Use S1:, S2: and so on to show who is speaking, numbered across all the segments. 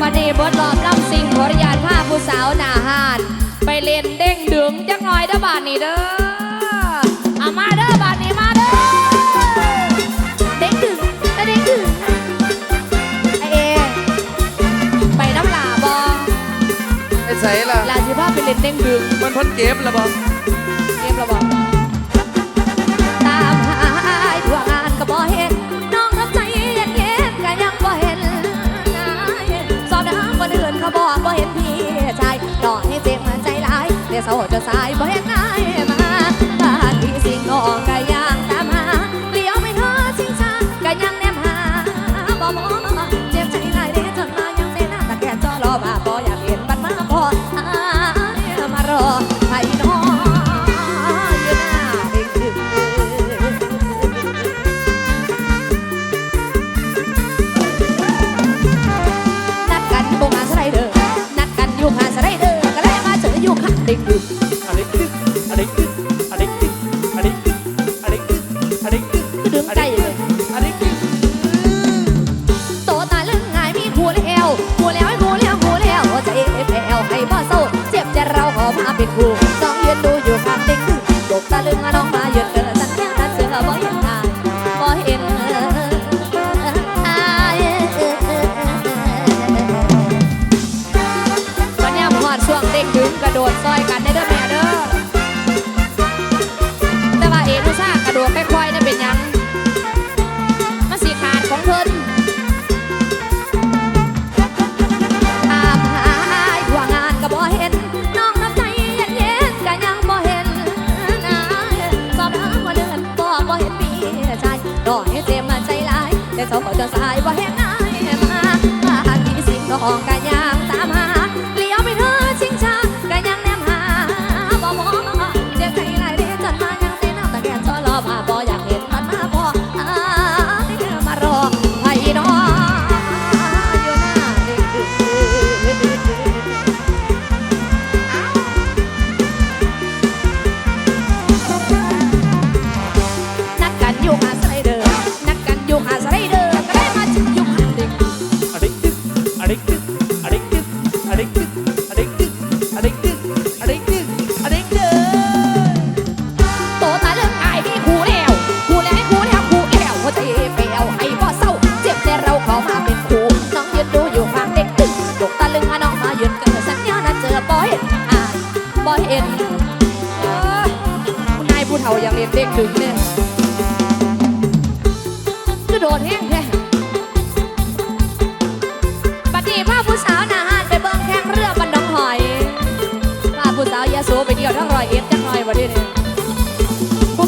S1: วันนี้บดหลอบล่ำสิงขออนุาตผ้าผู้สาวหนาหาน ไปเล่นเด้งดึงจังหน่อยเด้อบาทนี้เด้อเอามาดอบาทนี่มาเด้อเด้งดึงเด้งดึงไอเอไปน้ำหลาบอ
S2: อใส่ล่อห
S1: ลาสิพไปเล่นเด้งดึง
S2: มันพ้นเกมบ
S1: ละบอ เขาบอกบ่เห็นพี่ชายดอกให้เจ็บมันใจร้ายเดี๋ยวเสาจะสายบ่เห็นนายมาบ้านที่สิงห์องกะยัง
S2: ตา
S1: มหาเลี้ยวไม่ท้อชิงชากะยังแนมหาบ่มองเจ็บใจหลายเด้จนมายังได้หน้า
S2: ตะแก่จะรอ
S1: บ่าบ่อย ตกตะลึงน้องมาเยอน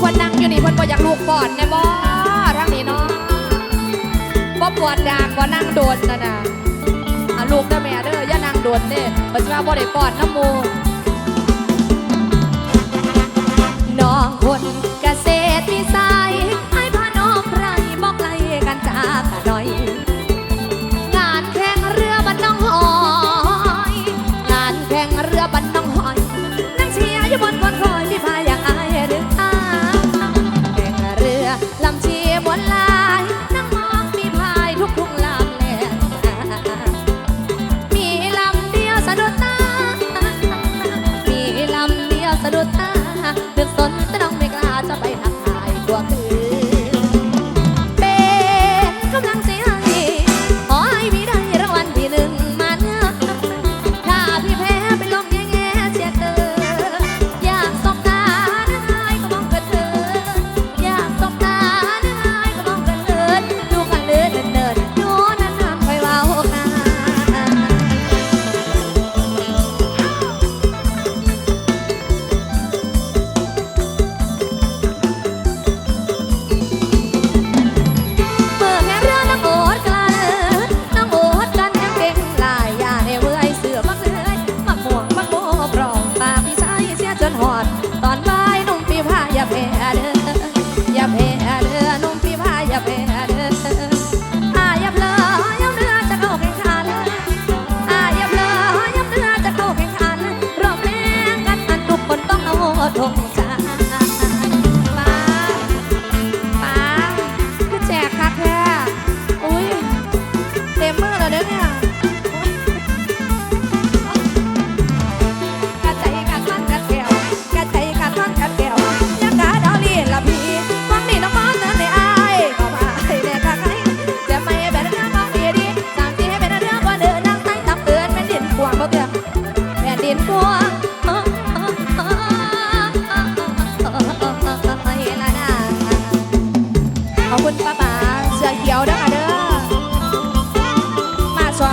S1: พิ่นนั่งอยู่นี่เพิ่นบ่อยากลูกบอดแน่บ่ทางนี้เนาะบ่ปวดดากบ่นั่งโดนนะนะลูกเด้แม่เด้ออย่านั่งโดนเด้เพิ่นสิว่าบ่ได้ปอดน้ำมูน้องคนเกษตรวิสา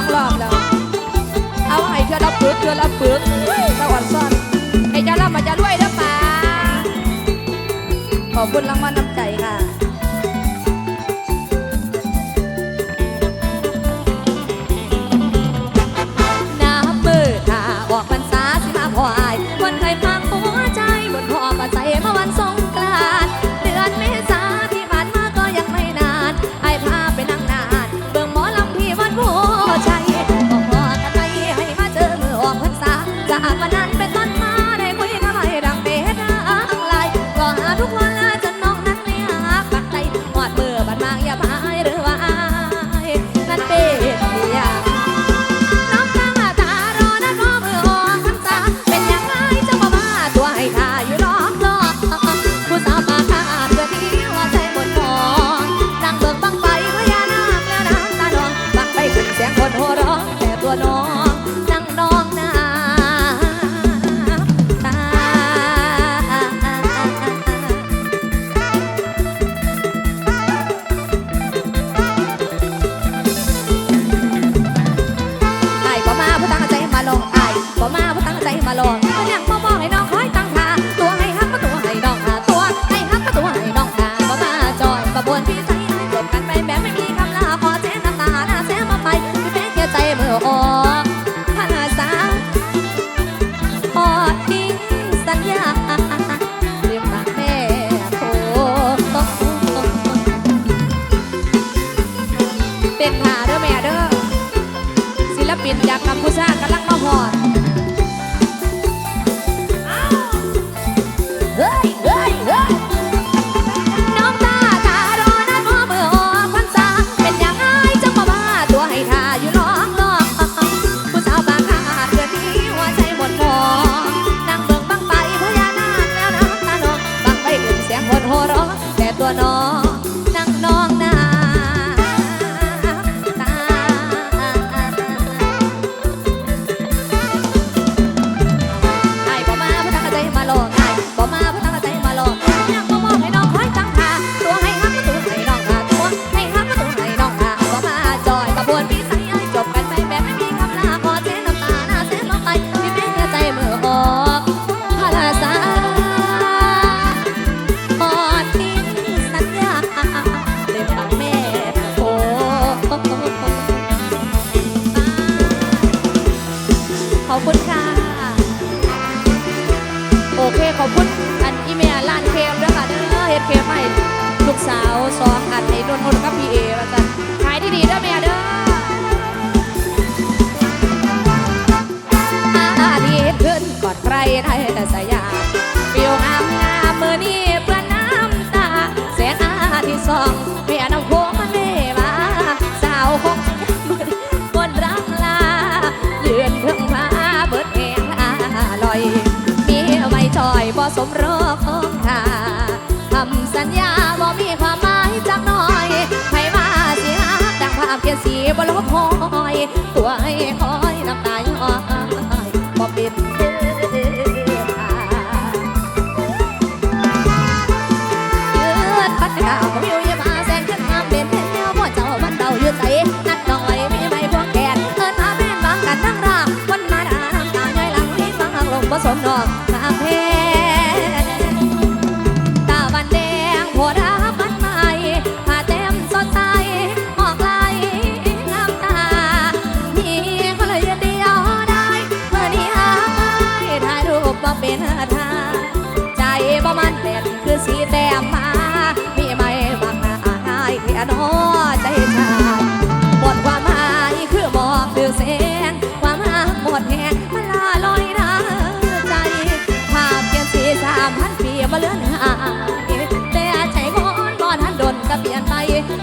S1: องรอบแล้ว เอาไห้เธอรับปึกเธอรับปึกตะวันซ่อนให้เจ้ารับมาจะรวยนะป่าขอบคุณรางวัลน้ำใจค่ะ สมรอของข้าทำสัญญาบ่มีความหมายจักหน่อยให้มาสิฮักดังภาพเกียสีบ่ลบหอย ตัวให้คอยน้ำตาย้อยบ่เป็น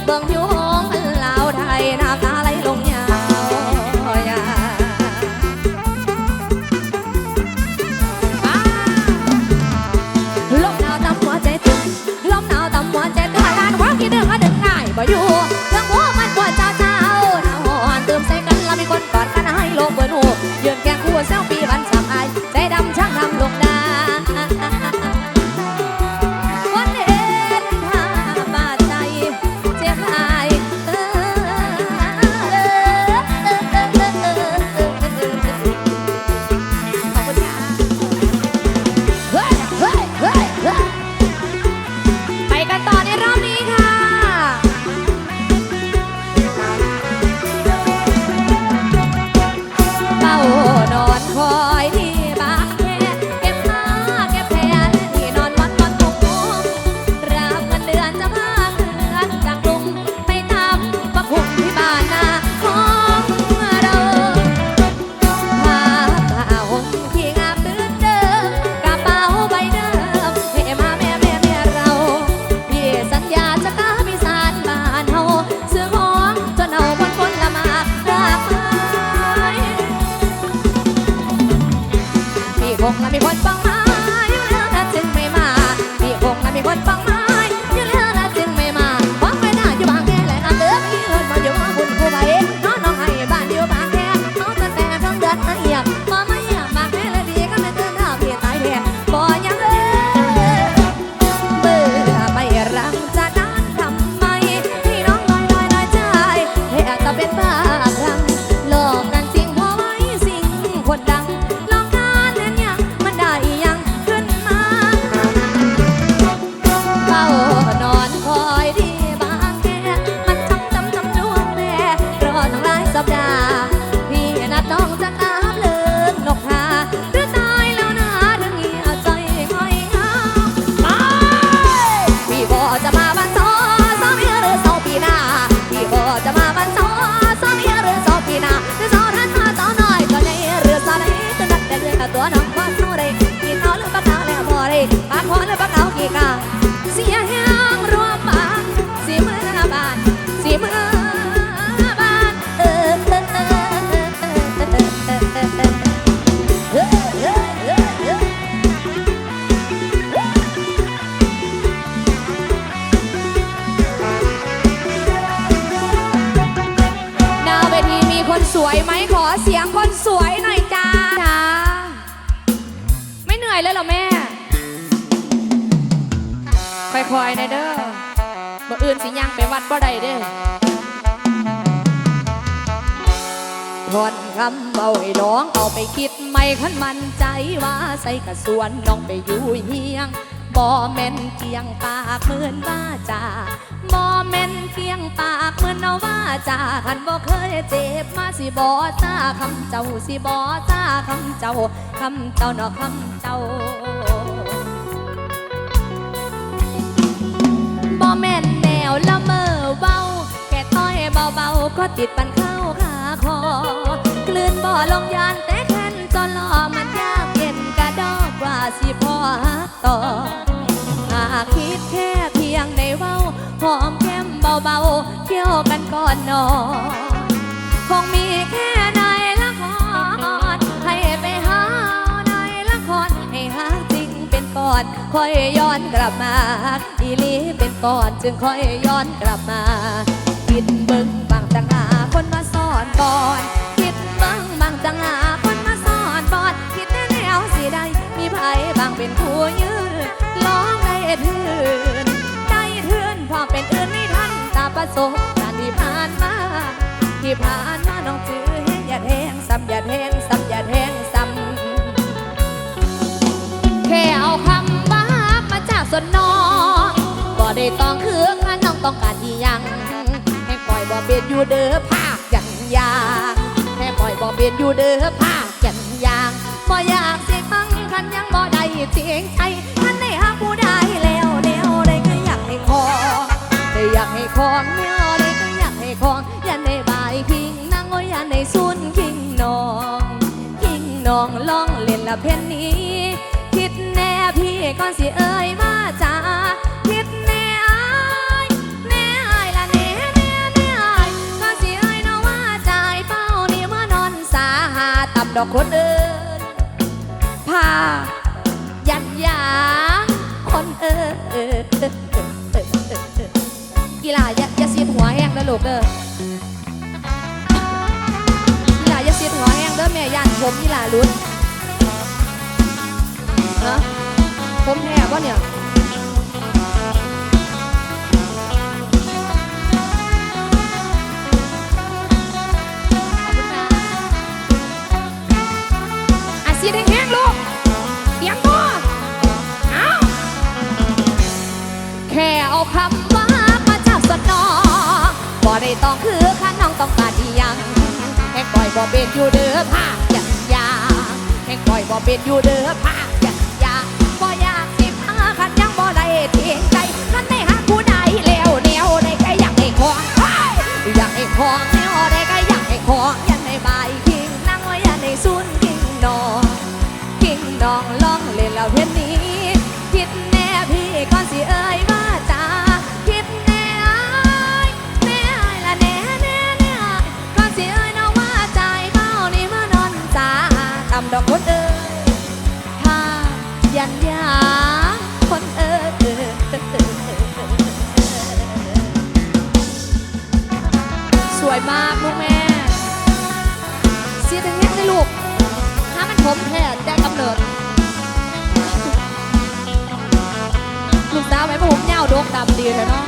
S1: Bằng เสียงคนสวยหน่อยจ้าจ้าไม่เหนื่อยเลยเหรอแม่ ค่อยๆนะเด้อบ่อื่นสิยังไปวัดบ่ได้เด้อทอนคำเบาให้น้องเอาไปคิดไม่คันมันใจว่าใส่กระสวนน้องไปอยู่เฮียงบ่แม่นเกียงปากเหมือนว่าจา บ่แม่นเกียงปากเหมือนเอาว่าจาคันบ่เคยเจ็บมาสิบ่จ้าคำเจ้าสิบ่จ้าคำเจ้าคำเจ้าเนาะคำเจ้าบ่แม่นแนวละเมอเบาแค่ต้อยเบาๆก็ติดปันเข้าขาคอกลืนบ่ลงยานแต่แค้นจนล่อมันยากเย็นกระดอกว่าสิพอหักต่อหากคิดแค่เพียงในเว้า หอมแก้มเบาๆเที่ยวกันก่อนนอนคงมีแค่ในละครให้ไปหาในละครให้หาจริงเป็นก่อน ค่อยย้อนกลับมา อีลีเป็นก่อนจึงค่อยย้อนกลับมาคิดเบิ่งบางจังหาคนมาสอนก่อนคิดเบิ่งบางจังหาคนมาสอนบอดคิดแน่แนวสิได้มีไผบางเป็นผู้ยืนร้องได้ทืนได้ทืน พอเป็นอื่นไม่ทันตาประสบการที่ผ่านมา ที่ผ่านมาน้องจือแห้งอย่าแห้งซ้ำอย่าแห้งซ้ำอย่าแห้งซ้ำแค่เอาคำว่ามาจากส่วนน้องบ่ได้ต้องคือคันน้องต้องการอีหยังให้ปล่อยบ่เบียนอยู่เด้อภาคยันยางให้ปล่อยบ่เบียนอยู่เด้อภาคยันยางบ่อยากเสียฟังคันยังบ่ได้เสียงใจ อยากให้ของแนวใดก็อยากให้ของย่าในบายคิงนั่งโอยอย่าในซุนคิงนองคิงนองลองเล่นละเพนนี้ คิดแน่พี่ก่อนสิเอ่ยมาจ้าคิดแน่อายแน่อายละแน่แน่แน่อายก่อนสิเอ่ยน้องว่าจ่ายเป้านี่เมื่อนอนสาหาตับดอกคนอื่นพายันยางคนเออ กีฬาอย่าอย่าเสียดหัวแห้งนะลูกเด้อกีฬาอย่าเสียดหัวแห้งเด้อแม่ย่านผมกีฬาลุ้นฮะผมแท้ป่ะเนี่ยอาซีแห้งๆลูกเตรียมตัวเอาแค่เอาคำ ได้ต้องคือข้าน้องต้องการอีหยังแค่ปล่อยบ่เป็นอยู่เด้อภาคยันเป็นอยู่เด้อภาคอยากอยากบ่อยากสิพาคันยังบ่ได้เทียงใจคันไม่หาผู้ใดแล้วแนวใดก็อยากให้ของเฮ้ยอยากให้ของแนวใดก็อยากให้ของยันให้บายคิงนั่งไว้ยันให้ซุนคิงนอนกิ่งนองล่องเล่นแล้วเพียนนี้คิดแน่พี่ก่อนสิเอ่ย มากลูกแม่เสียทั้งแง่เลยลูกถ้ามันผมแท้แต่กำเนิดลูกสาวไหมผมยาวโดกดำดีเลยเนาะ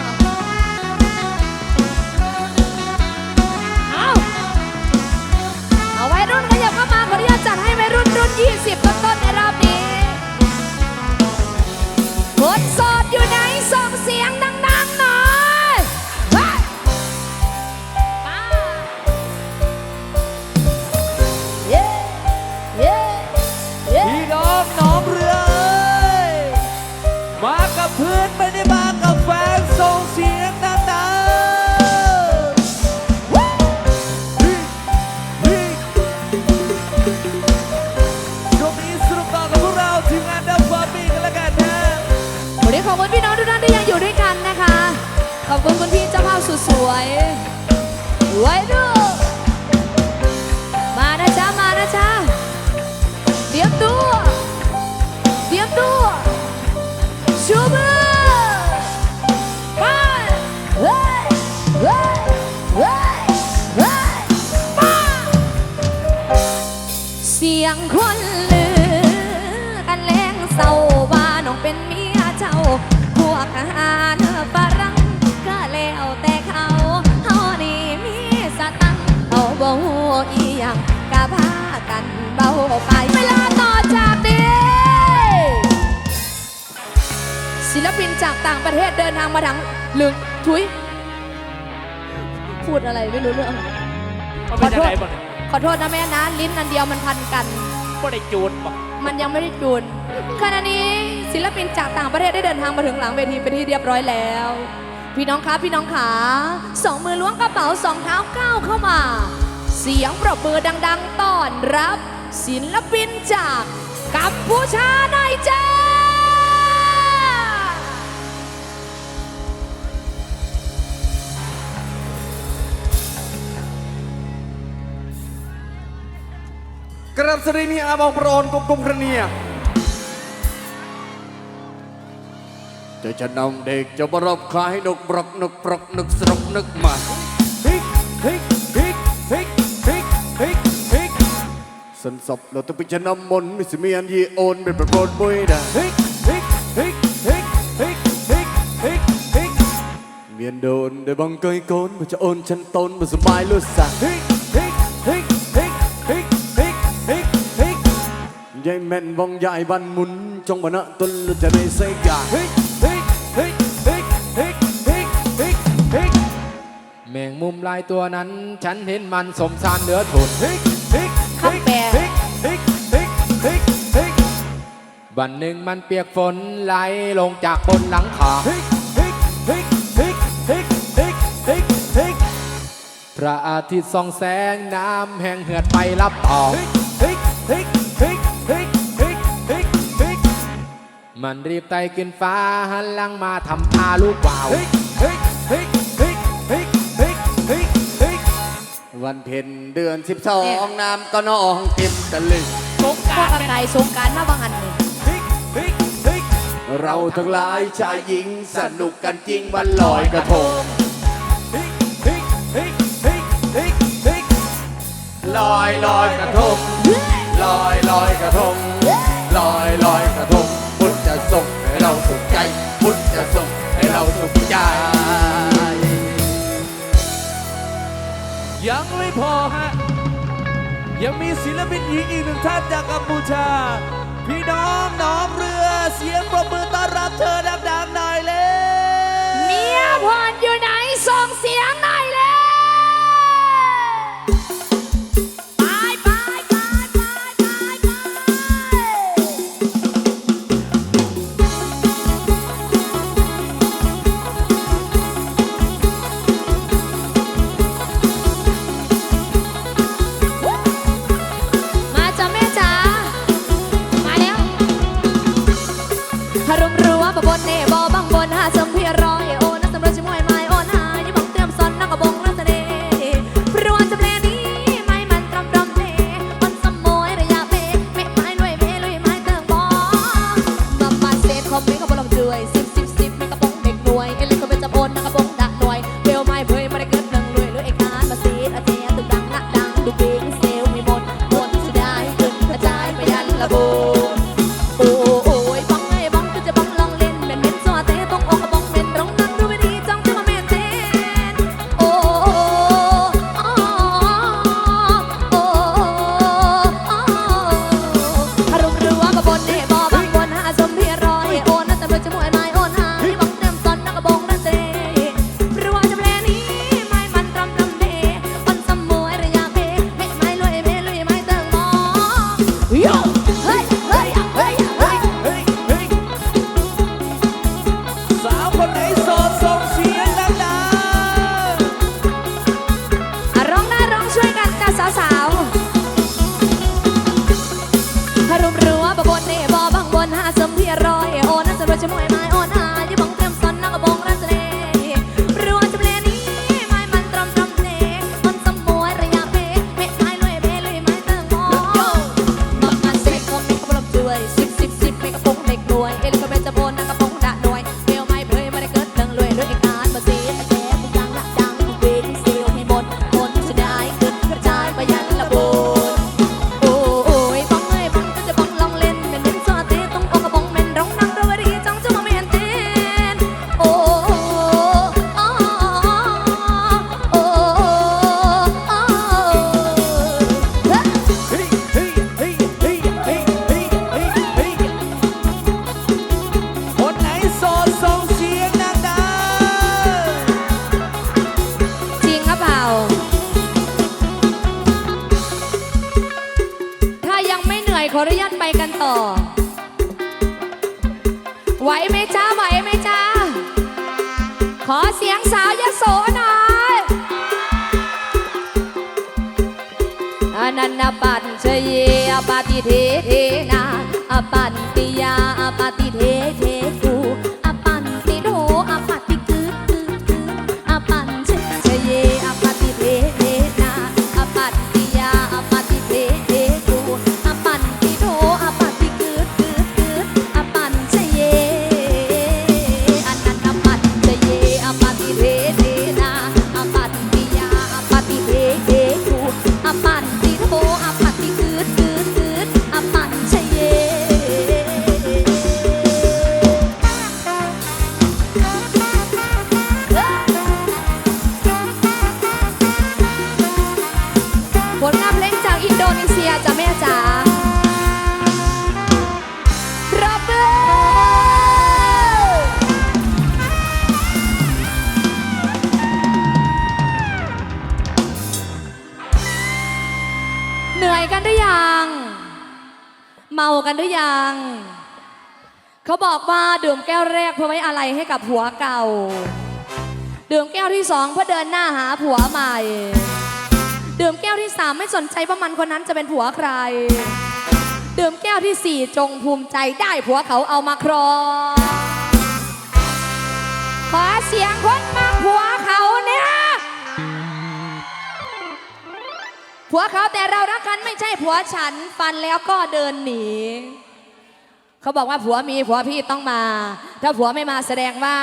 S1: ส
S2: ว
S1: ยไว้ด้วย ศิลปินจากต่างประเทศเดินทางมาทั้งลึกทุย พูดอะไรไม่รู้เรื่อง
S2: มันเป็นยังไงบ้างเนี่ย
S1: ขอโทษนะแม่นะลิ้นอันเดียวมันพันกัน
S2: บ่ได้จูนบอก
S1: มันยังไม่ได้จูนขณะนี้ศิลปินจากต่างประเทศได้เดินทางมาถึงหลังเวทีเป็นที่เรียบร้อยแล้ว พี่น้องคะพี่น้องขาสองมือล้วงกระเป๋าสองเท้าก้าวเข้ามา เสียงปรบมือดัง ๆต้อนรับ ศิลปินจากกัมพูชาหน่อยจ้า
S3: กราบสวัสดีมีอาบองโปรนกุมกุมครเนียจะจะนำเด็กจะบรบคลายนกบรกนกปรกนกสรกนกมา
S2: ฮิกฮิกฮิกฮิกฮิกฮิกฮิก
S3: สันศพเราต้องไปจะนำมนต์มิสเมียนยีโอนเป็นประโปรดบุยดา
S2: ฮิกฮิกฮิกฮิกฮิกฮิกฮิกฮิก
S3: เมียนโดนได้บังเกยโกนมันจะโอนฉันตนมันสบายลุสา
S2: ฮิ
S3: ยายแม่นวังยายบันมุนจงบนะตนจะได้ใส่กา
S2: ฮิกฮิกฮิกฮิกฮิกฮิกฮิกฮิก
S4: แมงมุมลายตัวนั้น ฉันเห็นมันสมสารเหลือทน
S2: ฮิกฮิก
S1: คำแปล
S2: ฮิกฮิกฮิกฮิกฮิก
S4: วันหนึ่งมันเปียกฝนไหลลงจากบนหลังคา
S2: ฮิกฮิกฮิกฮิกฮิกฮิกฮิกฮิก
S4: พระอาทิตย์ส่องแสงน้ำแห้งเหือดไปรับต่อ
S2: ฮิ
S4: มันรีบไต่ขึ้นฟ้าหันหลังมาทำตาลูกเวาว
S3: วันเพ็ญเดือนสิบสองน้ำก็นองเต็มตะลึง
S1: สงการอะไรสงการมาบางอัน
S2: เลย
S3: เราทั้งหลายชายหญิงสนุกกันจริงวันลอยกระทงลอยลอยกระทงลอยลอยกระทงลอยลอยกระทง จะส่งให้เราสุขใจ พุทธจะส่งให้เราสุขใจ
S2: ยังไม่พอฮะ ยังมีศิลปินหญิงอีกหนึ่งท่านจากกัมพูชา พี่น้องน้องเรือเสียงปรบมือต้อนรับเธอดังๆหน่อยเลย
S1: เมียพรอยู่ไหนส่งเสียงหน่อยเลย กันหรือยัง เมากันหรือยัง เขาบอกว่าดื่มแก้วแรกเพื่อไว้อะไรให้กับผัวเก่า ดื่มแก้วที่สองเพื่อเดินหน้าหาผัวใหม่ ดื่มแก้วที่สามไม่สนใจว่ามันคนนั้นจะเป็นผัวใคร ดื่มแก้วที่สี่จงภูมิใจได้ผัวเขาเอามาครองขอเสียงคนมาผัว ผัวเขาแต่เรารักกันไม่ใช่ผัวฉัน ฟันแล้วก็เดินหนี เขาบอกว่าผัวมีผัวพี่ต้องมา ถ้าผัวไม่มาแสดงว่า